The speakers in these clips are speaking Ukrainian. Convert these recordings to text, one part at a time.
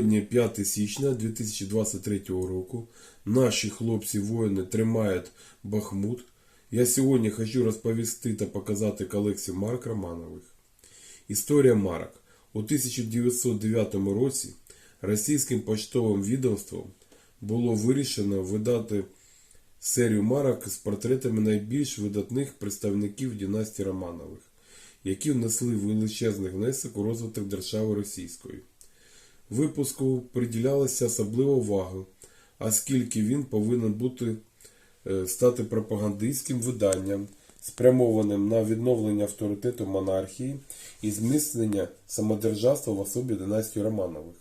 Сьогодні 5 січня 2023 року. Наші хлопці-воїни тримають Бахмут. Я сьогодні хочу розповісти та показати колекцію марок Романових. Історія марок. У 1909 році російським поштовим відомством було вирішено видати серію марок з портретами найбільш видатних представників династії Романових, які внесли величезний внесок у розвиток держави російської. Випуску приділялася особлива увага, оскільки він повинен бути е, стати пропагандистським виданням, спрямованим на відновлення авторитету монархії і зміцнення самодержавства в особі династії Романових.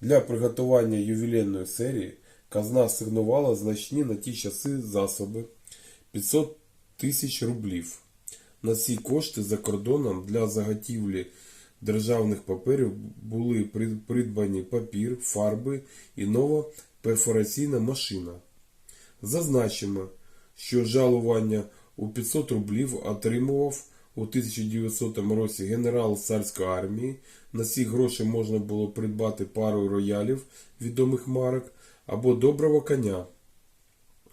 Для приготування ювілейної серії казна асигнувала значні на ті часи засоби 500 тисяч рублів. На ці кошти за кордоном для заготівлі державних паперів були придбані папір, фарби і нова перфораційна машина. Зазначимо, що жалування у 500 рублів отримував у 1900 році генерал царської армії. На ці гроші можна було придбати пару роялів відомих марок або доброго коня.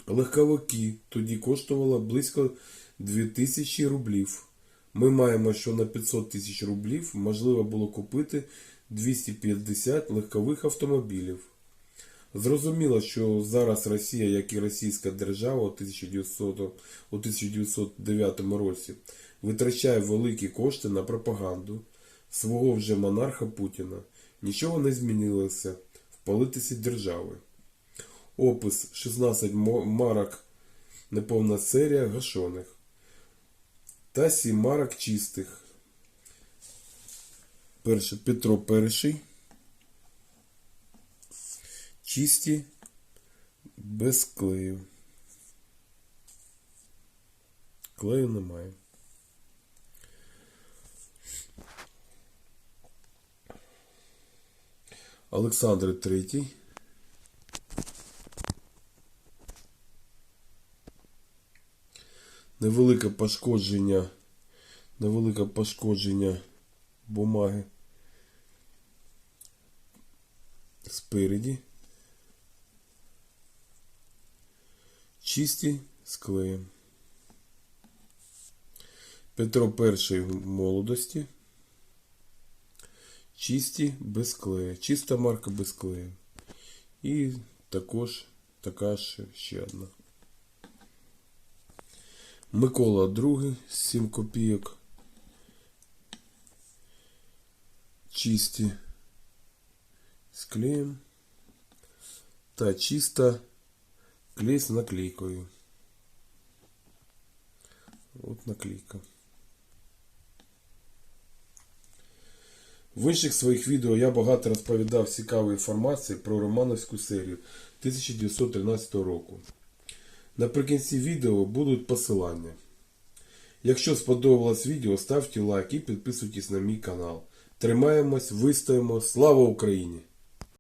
Легковики тоді коштувало близько 2000 рублів. Ми маємо, що на 500 тисяч рублів можливо було купити 250 легкових автомобілів. Зрозуміло, що зараз Росія, як і Російська держава у 1900, у 1909 році, витрачає великі кошти на пропаганду свого вже монарха Путіна. Нічого не змінилося в політиці держави. Опис 16 марок неповна серія гашоних та 7 марок чистих. Перше Петро перший. Чисті без клею. Клею немає. Олександр третій. Невелике пошкодження. Невелике пошкодження бумаги спереді. Чисті з клеєм. Петро І в молодості. Чисті без клея. Чиста марка без клею. І також така ж ще одна. Микола II, 7 копійок. Чисті з клеєм. Та чиста клей з наклейкою. От наклейка. В інших своїх відео я багато розповідав цікавої інформації про Романовську серію 1913 року. Наприкінці відео будуть посилання. Якщо сподобалось відео, ставте лайк і підписуйтесь на мій канал. Тримаємось, вистоїмо. Слава Україні!